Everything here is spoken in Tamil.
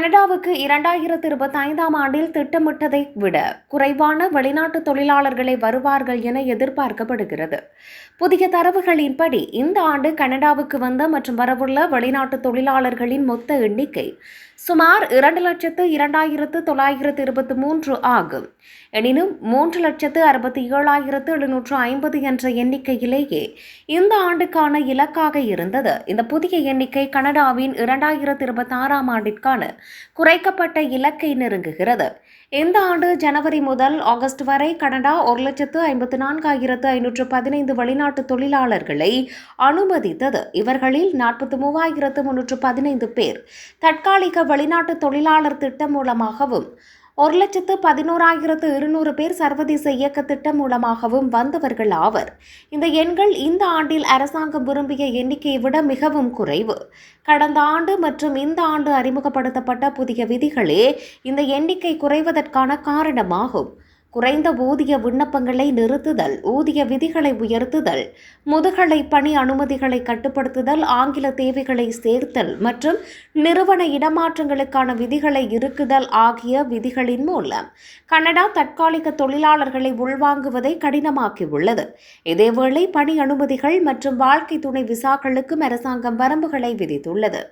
கனடாவுக்கு இரண்டாயிரத்து இருபத்தி ஐந்தாம் ஆண்டில் திட்டமிட்டதை விட குறைவான வெளிநாட்டு தொழிலாளர்களை வருவார்கள் என எதிர்பார்க்கப்படுகிறது. புதிய தரவுகளின்படி இந்த ஆண்டு கனடாவுக்கு வந்த மற்றும் வரவுள்ள வெளிநாட்டு தொழிலாளர்களின் மொத்த எண்ணிக்கை சுமார் இரண்டு லட்சத்து இரண்டாயிரத்து தொள்ளாயிரத்து இருபத்தி மூன்று ஆகும். எனினும் மூன்று லட்சத்து அறுபத்தி ஏழாயிரத்து எழுநூற்று ஐம்பது என்ற எண்ணிக்கையிலேயே இந்த ஆண்டுக்கான இலக்காக இருந்தது. இந்த புதிய எண்ணிக்கை கனடாவின் இரண்டாயிரத்து இருபத்தி ஆறாம் ஆண்டிற்கான குறைக்கப்பட்ட இலக்கை நெருங்குகிறது. இந்த ஆண்டு ஜனவரி முதல் ஆகஸ்ட் வரை கனடா ஒரு லட்சத்து ஐம்பத்து நான்காயிரத்து ஐநூற்று பதினைந்து வெளிநாட்டு தொழிலாளர்களை அனுமதித்தது. இவர்களில் நாற்பத்தி மூவாயிரத்து முன்னூற்று பதினைந்து பேர் தற்காலிக வெளிநாட்டு தொழிலாளர் திட்டம் மூலமாகவும் ஒரு லட்சத்து பதினோராயிரத்து இருநூறு பேர் சர்வதேச இயக்க திட்டம் மூலமாகவும் வந்தவர்கள் ஆவர். இந்த எண்கள் இந்த ஆண்டில் அரசாங்கம் விரும்பிய எண்ணிக்கையை விட மிகவும் குறைவு. கடந்த ஆண்டு மற்றும் இந்த ஆண்டு அறிமுகப்படுத்தப்பட்ட புதிய விதிகளே இந்த எண்ணிக்கை குறைவதற்கான காரணமாகும். குறைந்த ஊதிய விண்ணப்பங்களை நிறுத்துதல் ஊதிய விதிகளை உயர்த்துதல் முதுகலை பணி அனுமதிகளை கட்டுப்படுத்துதல் ஆங்கில தேவைகளை சேர்த்தல் மற்றும் நிறுவன இடமாற்றங்களுக்கான விதிகளை இருக்குதல் ஆகிய விதிகளின் மூலம் கனடா தற்காலிக தொழிலாளர்களை உள்வாங்குவதை கடினமாக்கியுள்ளது. இதேவேளை பணி அனுமதிகள் மற்றும் வாழ்க்கை துணை விசாக்களுக்கும் அரசாங்கம் வரம்புகளை விதித்துள்ளது.